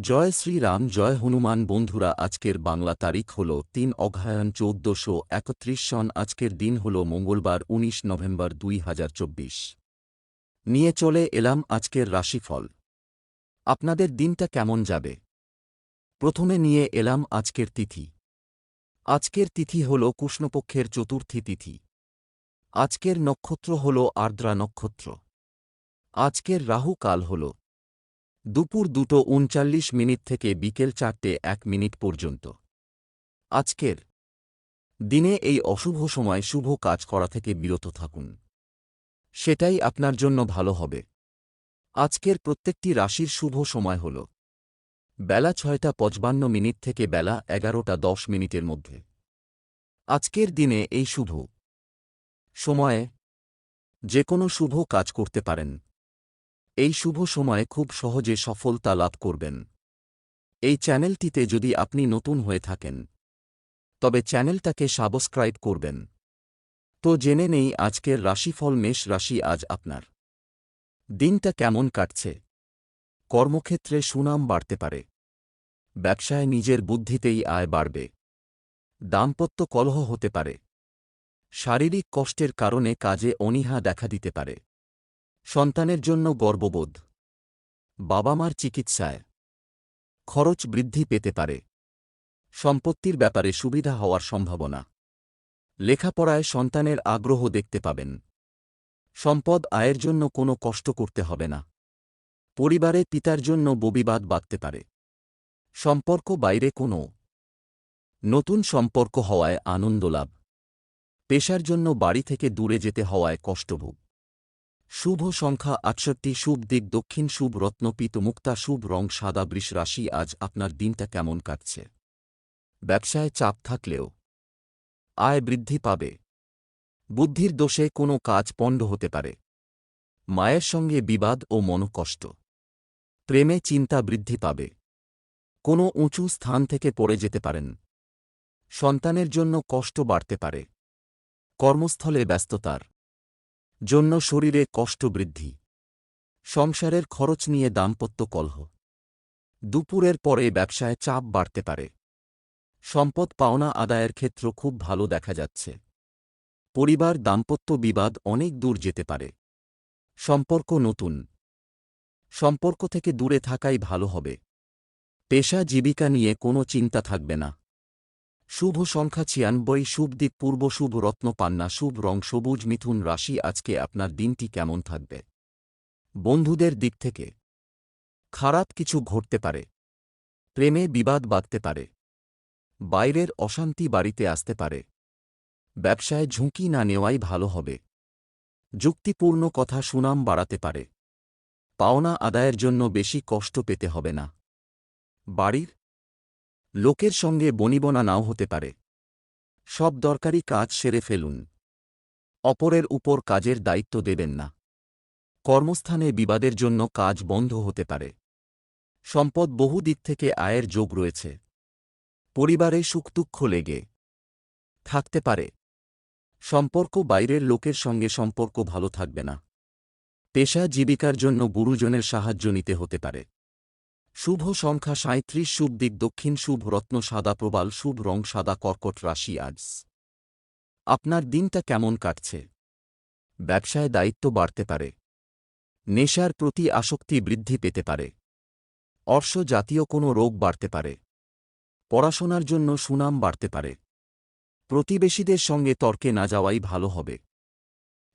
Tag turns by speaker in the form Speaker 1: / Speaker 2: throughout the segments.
Speaker 1: জয় শ্রীরাম জয় হনুমান বন্ধুরা, আজকের বাংলা তারিখ হল তিন অঘায়ন চৌদ্দশো একত্রিশ সন, আজকের দিন হল মঙ্গলবার ১৯ নভেম্বর দুই হাজার চব্বিশ। নিয়ে চলে এলাম আজকের রাশিফল। আপনাদের দিনটা কেমন যাবে? প্রথমে নিয়ে এলাম আজকের তিথি। আজকের তিথি হল কৃষ্ণপক্ষের চতুর্থী তিথি। আজকের নক্ষত্র হল আর্দ্রা নক্ষত্র। আজকের রাহু কাল হল দুপুর দুটো উনচাল্লিশ মিনিট থেকে বিকেল চারটে এক মিনিট পর্যন্ত। আজকের দিনে এই অশুভ সময় শুভ কাজ করা থেকে বিরত থাকুন। সেটাই আপনার জন্য ভালো হবে। আজকের প্রত্যেকটি রাশির শুভ সময় হল বেলা ছয়টা পঁচপান্ন মিনিট থেকে বেলা এগারোটা দশ মিনিটের মধ্যে। আজকের দিনে এই শুভ সময়ে যে কোনো শুভ কাজ করতে পারেন। এই শুভ সময়ে খুব সহজে সফলতা লাভ করবেন। এই চ্যানেলটিতে যদি আপনি নতুন হয়ে থাকেন, তবে চ্যানেলটাকে সাবস্ক্রাইব করবেন। তো জেনে নেই আজকের রাশিফল মেষ রাশি আজ আপনার। দিনটা কেমন কাটছে? কর্মক্ষেত্রে সুনাম বাড়তে পারে। ব্যবসায় নিজের বুদ্ধিতেই আয় বাড়বে। দাম্পত্য কলহ হতে পারে। শারীরিক কষ্টের কারণে কাজে অনীহা দেখা দিতে পারে। সন্তানের জন্য গর্ববোধ। বাবা মার চিকিৎসায় খরচ বৃদ্ধি পেতে পারে। সম্পত্তির ব্যাপারে সুবিধা হওয়ার সম্ভাবনা। লেখাপড়ায় সন্তানের আগ্রহ দেখতে পাবেন। সম্পদ আয়ের জন্য কোনো কষ্ট করতে হবে না। পরিবারে পিতার জন্য ববিবাদ বাঁধতে পারে। সম্পর্ক বাইরে কোনো নতুন সম্পর্ক হওয়ায় আনন্দ লাভ। পেশার জন্য বাড়ি থেকে দূরে যেতে হওয়ায় কষ্টভোগ শুভ সংখ্যা আটষট্টি, শুভ দিক দক্ষিণ, শুভ রত্নপিত মুক্তা, শুভ রং সাদা, বৃষ রাশি, আজ আপনার দিনটা কেমন কাটছে? ব্যবসায় চাপ থাকলেও আয় বৃদ্ধি পাবে। বুদ্ধির দোষে কোনো কাজ পণ্ড হতে পারে। মায়ের সঙ্গে বিবাদ ও মনকষ্ট। প্রেমে চিন্তা বৃদ্ধি পাবে। কোনো উঁচু স্থান থেকে পড়ে যেতে পারেন। সন্তানের জন্য কষ্ট বাড়তে পারে। কর্মস্থলে ব্যস্ততার জন্য শরীরে কষ্ট বৃদ্ধি। সংসারের খরচ নিয়ে দাম্পত্য কলহ। দুপুরের পরে ব্যবসায় চাপ বাড়তে পারে। সম্পদ পাওনা আদায়ের ক্ষেত্র খুব ভালো দেখা যাচ্ছে। পরিবার দাম্পত্য বিবাদ অনেক দূর যেতে পারে। সম্পর্ক নতুন। সম্পর্ক থেকে দূরে থাকাই ভালো হবে। পেশা জীবিকা নিয়ে কোনো চিন্তা থাকবে না। শুভ সংখ্যা ছিয়ানব্বই, শুভ দিক পূর্ব, শুভ রত্ন পান্না, শুভ রং, সবুজ মিথুন রাশি, আজকে আপনার দিনটি কেমন থাকবে? বন্ধুদের দিক থেকে খারাপ কিছু ঘটতে পারে, প্রেমে বিবাদ বাঁধতে পারে, বাইরের অশান্তি বাড়িতে আসতে পারে, ব্যবসায় ঝুঁকি না নেওয়াই ভালো হবে, যুক্তিপূর্ণ কথা সুনাম বাড়াতে পারে, পাওনা আদায়ের জন্য বেশি কষ্ট পেতে হবে না, বাড়ির লোকের সঙ্গে বনিবনা নাও হতে পারে। সব দরকারি কাজ সেরে ফেলুন। অপরের উপর কাজের দায়িত্ব দেবেন না। কর্মস্থানে বিবাদের জন্য কাজ বন্ধ হতে পারে। সম্পদ বহু দিক থেকে আয়ের যোগ রয়েছে। পরিবারে সুখদুঃখ লেগে থাকতে পারে। সম্পর্ক বাইরের লোকের সঙ্গে সম্পর্ক ভালো থাকবে না। পেশা জীবিকার জন্য গুরুজনের সাহায্য নিতে হতে পারে। শুভ সংখ্যা সাঁত্রিশ শুভ দিক দক্ষিণ, শুভ রত্ন সাদা প্রবাল, শুভ রং সাদা কর্কট রাশি আজ আপনার দিনটা কেমন কাটছে? ব্যবসায় দায়িত্ব বাড়তে পারে। নেশার প্রতি আসক্তি বৃদ্ধি পেতে পারে। অর্শ জাতীয় কোনো রোগ বাড়তে পারে। পড়াশোনার জন্য সুনাম বাড়তে পারে। প্রতিবেশীদের সঙ্গে তর্কে না যাওয়াই ভালো হবে।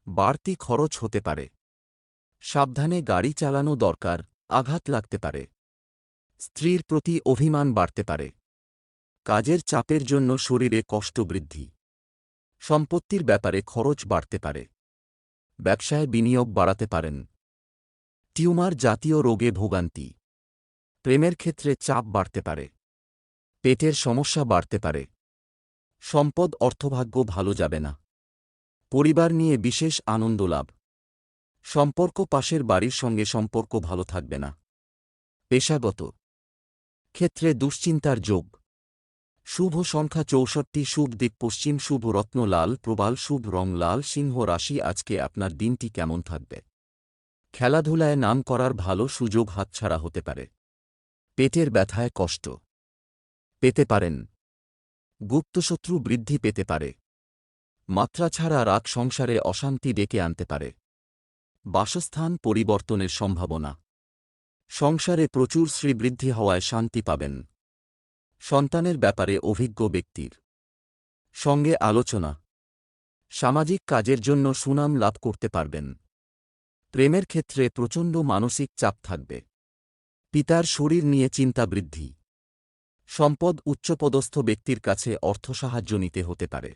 Speaker 1: বাড়তি খরচ হতে পারে। সাবধানে গাড়ি চালানো দরকার, আঘাত লাগতে পারে। স্ত্রীর প্রতি অভিমান বাড়তে পারে। কাজের চাপের জন্য শরীরে কষ্ট বৃদ্ধি। সম্পত্তির ব্যাপারে খরচ বাড়তে পারে। ব্যবসায় বিনিয়োগ বাড়াতে পারেন। টিউমার জাতীয় রোগে ভোগান্তি। প্রেমের ক্ষেত্রে চাপ বাড়তে পারে। পেটের সমস্যা বাড়তে পারে। সম্পদ অর্থভাগ্য ভালো যাবে না। পরিবার নিয়ে বিশেষ আনন্দ লাভ। সম্পর্ক পাশের বাড়ির সঙ্গে সম্পর্ক ভালো থাকবে না। পেশাগত ক্ষেত্রে দুশ্চিন্তার যোগ। শুভ সংখ্যা চৌষট্টি, শুভ দিক পশ্চিম, শুভ রত্ন লাল, প্রবাল, শুভ রং লাল, সিংহ রাশি, আজকে আপনার দিনটি কেমন থাকবে? খেলাধুলায় নাম করার ভালো সুযোগ হাতছাড়া হতে পারে। পেটের ব্যথায় কষ্ট। পেতে পারেন। গুপ্তশত্রু বৃদ্ধি পেতে পারে। মাত্রা ছাড়া রাগ সংসারে অশান্তি ডেকে আনতে পারে। বাসস্থান পরিবর্তনের সম্ভাবনা। সংসারে প্রচুর শ্রীবৃদ্ধি হওয়ায় শান্তি পাবেন। সন্তানের ব্যাপারে অভিজ্ঞ ব্যক্তির সঙ্গে আলোচনা। সামাজিক কাজের জন্য সুনাম লাভ করতে পারবেন। প্রেমের ক্ষেত্রে প্রচণ্ড মানসিক চাপ থাকবে। পিতার শরীর নিয়ে চিন্তা বৃদ্ধি। সম্পদ উচ্চপদস্থ ব্যক্তির কাছে অর্থ সাহায্য নিতে হতে পারে।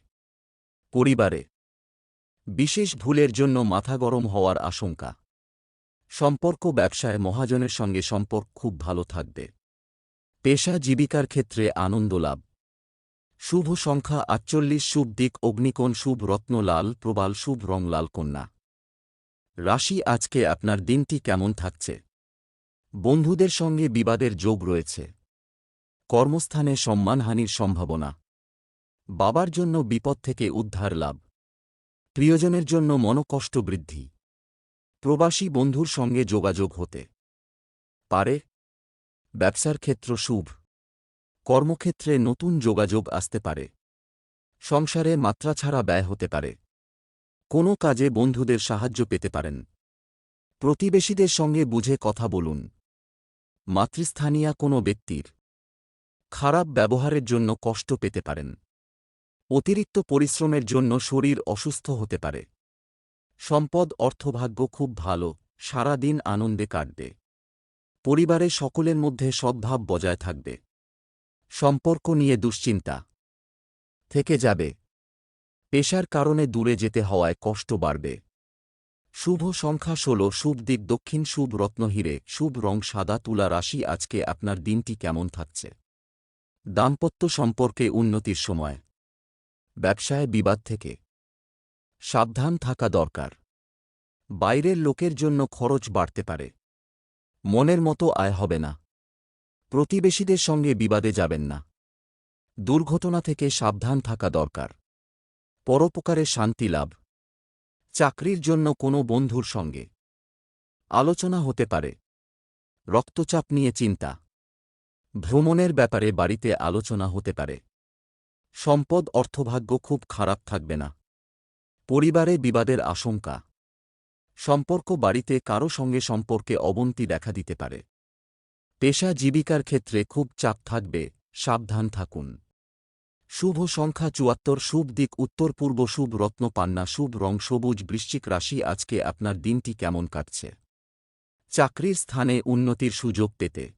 Speaker 1: পরিবারে বিশেষ ভুলের জন্য মাথা গরম হওয়ার আশঙ্কা। সম্পর্ক ব্যবসায় মহাজনের সঙ্গে সম্পর্ক খুব ভালো থাকবে। পেশা জীবিকার ক্ষেত্রে আনন্দ লাভ। শুভ সংখ্যা আটচল্লিশ, শুভ দিক অগ্নিকোণ, শুভ রত্ন লাল, প্রবাল, শুভ রং লাল কন্যা। রাশি, আজকে আপনার দিনটি কেমন থাকছে? বন্ধুদের সঙ্গে বিবাদের যোগ রয়েছে। কর্মস্থানে সম্মানহানির সম্ভাবনা। বাবার জন্য বিপদ থেকে উদ্ধার লাভ। প্রিয়জনের জন্য মনকষ্ট বৃদ্ধি। প্রবাসী বন্ধুর সঙ্গে যোগাযোগ হতে পারে। ব্যবসার ক্ষেত্র শুভ। কর্মক্ষেত্রে নতুন যোগাযোগ আসতে পারে। সংসারে মাত্রা ছাড়া ব্যয় হতে পারে। কোনো কাজে বন্ধুদের সাহায্য পেতে পারেন। প্রতিবেশীদের সঙ্গে বুঝে কথা বলুন। মাতৃস্থানীয় কোনো ব্যক্তির খারাপ ব্যবহারের জন্য কষ্ট পেতে পারেন। অতিরিক্ত পরিশ্রমের জন্য শরীর অসুস্থ হতে পারে। সম্পদ অর্থভাগ্য খুব ভালো সারা দিন আনন্দে কাটবে। পরিবারে সকলের মধ্যে সদ্ভাব বজায় থাকবে। সম্পর্ক নিয়ে দুশ্চিন্তা থেকে যাবে। পেশার কারণে দূরে যেতে হওয়ায় কষ্ট বাড়বে। শুভ সংখ্যা ষোলো, শুভ দিক দক্ষিণ, শুভ রত্নহীরে শুভ রং সাদা, তুলা রাশি, আজকে আপনার দিনটি কেমন থাকছে? দাম্পত্য সম্পর্কে উন্নতির সময়। ব্যবসায় বিবাদ থেকে সাবধান থাকা দরকার। বাইরের লোকের জন্য খরচ বাড়তে পারে। মনের মতো আয় হবে না। প্রতিবেশীদের সঙ্গে বিবাদে যাবেন না। দুর্ঘটনা থেকে সাবধান থাকা দরকার। পরোপকারে শান্তি লাভ। চাকরির জন্য কোনো বন্ধুর সঙ্গে। আলোচনা হতে পারে। রক্তচাপ নিয়ে চিন্তা। ভ্রমণের ব্যাপারে বাড়িতে আলোচনা হতে পারে। সম্পদ অর্থভাগ্য খুব খারাপ থাকবে না। পরিবারে বিবাদের আশঙ্কা। সম্পর্ক বাড়িতে কারও সঙ্গে সম্পর্কে অবনতি দেখা দিতে পারে। পেশা জীবিকার ক্ষেত্রে খুব চাপ থাকবে, সাবধান থাকুন। শুভ সংখ্যা চুয়াত্তর, শুভ দিক উত্তর পূর্ব, শুভ রত্ন পান্না, শুভ রং সবুজ, বৃশ্চিক রাশি, আজকে আপনার দিনটি কেমন কাটছে? চাকরির স্থানে উন্নতির সুযোগ পেতে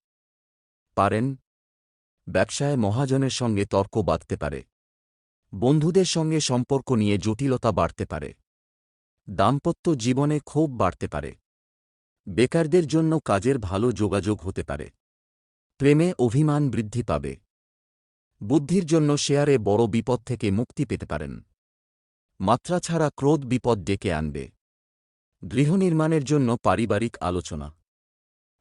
Speaker 1: পারেন। ব্যবসায় মহাজনের সঙ্গে তর্ক বাঁধতে পারে। বন্ধুদের সঙ্গে সম্পর্ক নিয়ে জটিলতা বাড়তে পারে। দাম্পত্য জীবনে ক্ষোভ বাড়তে পারে। বেকারদের জন্য কাজের ভালো যোগাযোগ হতে পারে। প্রেমে অভিমান বৃদ্ধি পাবে। বুদ্ধির জন্য শেয়ারে বড় বিপদ থেকে মুক্তি পেতে পারেন। মাত্রা ছাড়া ক্রোধ বিপদ ডেকে আনবে। গৃহনির্মাণের জন্য পারিবারিক আলোচনা।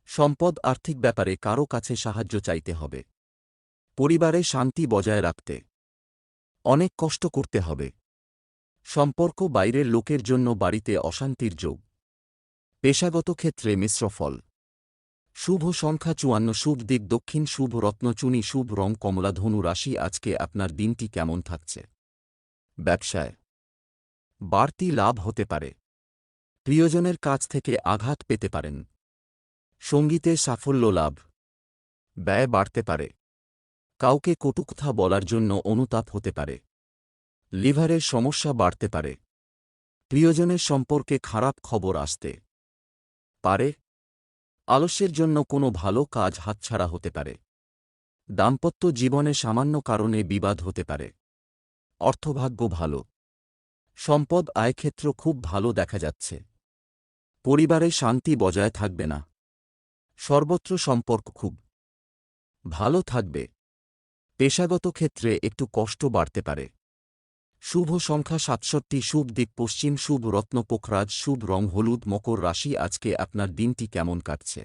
Speaker 1: সম্পদ আর্থিক ব্যাপারে কারও কাছে সাহায্য চাইতে হবে। পরিবারে শান্তি বজায় রাখতে। অনেক কষ্ট করতে হবে। সম্পর্ক বাইরের লোকের জন্য বাড়িতে অশান্তির যোগ। পেশাগত ক্ষেত্রে মিশ্র ফল। শুভ সংখ্যা চুয়ান্ন, শুভ দিক দক্ষিণ, শুভ রত্নচুনি শুভ রং কমলা, ধনু রাশি, আজকে আপনার দিনটি কেমন থাকছে? ব্যবসায়। বাড়তি লাভ হতে পারে। প্রিয়জনের কাছ থেকে আঘাত পেতে পারেন। সঙ্গীতে সাফল্য লাভ। ব্যয় বাড়তে পারে। কাউকে কটুকথা বলার জন্য অনুতাপ হতে পারে। লিভারের সমস্যা বাড়তে পারে। প্রিয়জনের সম্পর্কে খারাপ খবর আসতে পারে। আলস্যের জন্য কোনো ভালো কাজ হাতছাড়া হতে পারে। দাম্পত্য জীবনে সামান্য কারণে বিবাদ হতে পারে। অর্থভাগ্য ভালো। সম্পদ আয়ক্ষেত্র খুব ভালো দেখা যাচ্ছে। পরিবারে শান্তি বজায় থাকবে না। সর্বত্র সম্পর্ক খুব ভালো থাকবে। পেশাগত ক্ষেত্রে একটু কষ্ট বাড়তে পারে। শুভ সংখ্যা সাতষট্টি, শুভ দিক পশ্চিম, শুভ রত্ন পোখরাজ, শুভ রং হলুদ, মকর রাশি, আজকে আপনার দিনটি কেমন কাটছে?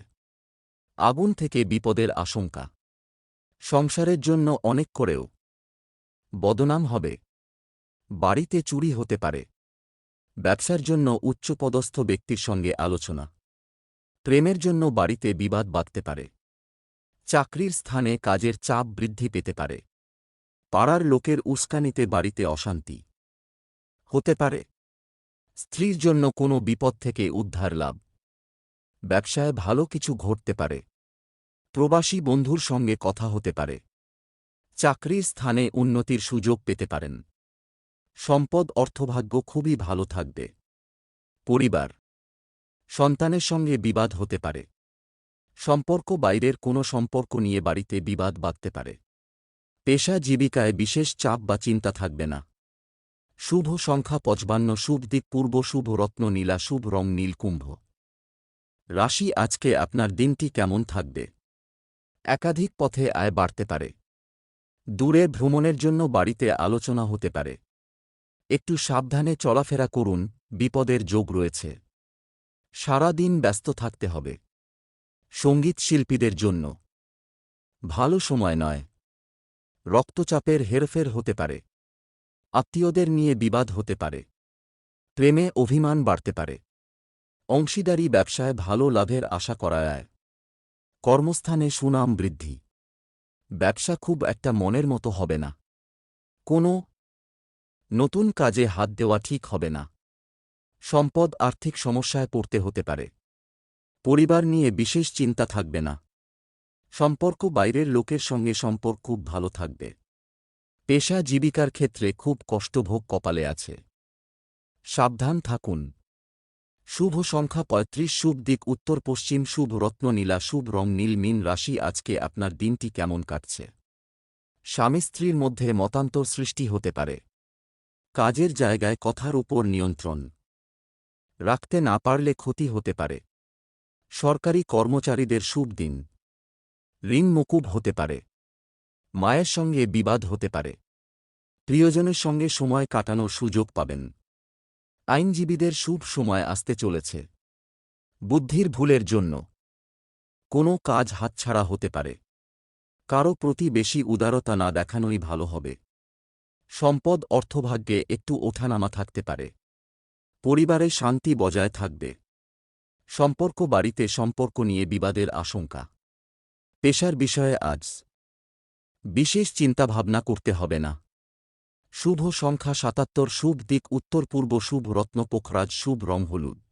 Speaker 1: আগুন থেকে বিপদের আশঙ্কা। সংসারের জন্য অনেক করেও। বদনাম হবে। বাড়িতে চুরি হতে পারে। ব্যবসার জন্য উচ্চপদস্থ ব্যক্তির সঙ্গে আলোচনা। প্রেমের জন্য বাড়িতে বিবাদ বাঁধতে পারে। চাকরির স্থানে কাজের চাপ বৃদ্ধি পেতে পারে। পাড়ার লোকের উস্কানিতে বাড়িতে অশান্তি। হতে পারে। স্ত্রীর জন্য কোনো বিপদ থেকে উদ্ধার লাভ। ব্যবসায় ভালো কিছু ঘটতে পারে। প্রবাসী বন্ধুর সঙ্গে কথা হতে পারে। চাকরির স্থানে উন্নতির সুযোগ পেতে পারেন। সম্পদ অর্থভাগ্য খুবই ভালো থাকবে। পরিবার। সন্তানের সঙ্গে বিবাদ হতে পারে। সম্পর্ক বাইরের কোনো সম্পর্ক নিয়ে বাড়িতে বিবাদ বাঁধতে পারে। পেশা জীবিকায় বিশেষ চাপ বা চিন্তা থাকবে না। শুভ সংখ্যা পঁচবান্ন, শুভ দিক পূর্ব, শুভ রত্ন নীলা, শুভ রং নীলকুম্ভ রাশি আজকে আপনার দিনটি কেমন থাকবে? একাধিক পথে আয় বাড়তে পারে। দূরে ভ্রমণের জন্য বাড়িতে আলোচনা হতে পারে। একটু সাবধানে চলাফেরা করুন, বিপদের যোগ রয়েছে। সারা দিন ব্যস্ত থাকতে হবে। সংগীত শিল্পীদের জন্য। ভালো সময় নয়। রক্তচাপের হেরফের হতে পারে। আত্মীয়দের নিয়ে বিবাদ হতে পারে। প্রেমে অভিমান বাড়তে পারে। অংশীদারি ব্যবসায় ভালো লাভের আশা করা যায়। কর্মস্থানে সুনাম বৃদ্ধি। ব্যবসা খুব একটা মনের মতো হবে না। কোনো নতুন কাজে হাত দেওয়া ঠিক হবে না। সম্পদ আর্থিক সমস্যায় পড়তে হতে পারে। পরিবার নিয়ে বিশেষ চিন্তা থাকবে না। সম্পর্ক বাইরের লোকের সঙ্গে সম্পর্ক খুব ভালো থাকবে। পেশা জীবিকার ক্ষেত্রে খুব কষ্টভোগ কপালে আছে। সাবধান থাকুন। শুভ সংখ্যা পঁয়ত্রিশ, শুভ দিক উত্তর পশ্চিম, শুভ রত্ন নীলা, শুভ রং নীল, মিন রাশি, আজকে আপনার দিনটি কেমন কাটছে? স্বামী স্ত্রীর মধ্যে মতান্তর সৃষ্টি হতে পারে। কাজের জায়গায় কথার উপর নিয়ন্ত্রণ। রাখতে না পারলে ক্ষতি হতে পারে। সরকারি কর্মচারীদের শুভ দিন। ঋণ মকুব হতে পারে। মায়ের সঙ্গে বিবাদ হতে পারে। প্রিয়জনের সঙ্গে সময় কাটানোর সুযোগ পাবেন। আইনজীবীদের শুভ সময় আসতে চলেছে। বুদ্ধির ভুলের জন্য। কোনো কাজ হাতছাড়া হতে পারে। কারও প্রতি বেশি উদারতা না দেখানোই ভালো হবে। সম্পদ অর্থভাগ্যে একটু ওঠানামা থাকতে পারে। পরিবারে শান্তি বজায় থাকবে। সম্পর্ক বাড়িতে সম্পর্ক নিয়ে বিবাদের আশঙ্কা। পেশার বিষয়ে আজ বিশেষ চিন্তাভাবনা করতে হবে না। শুভ সংখ্যা সাতাত্তর, শুভ দিক উত্তর পূর্ব, শুভ রত্ন পোখরাজ, শুভ রং হলুদ।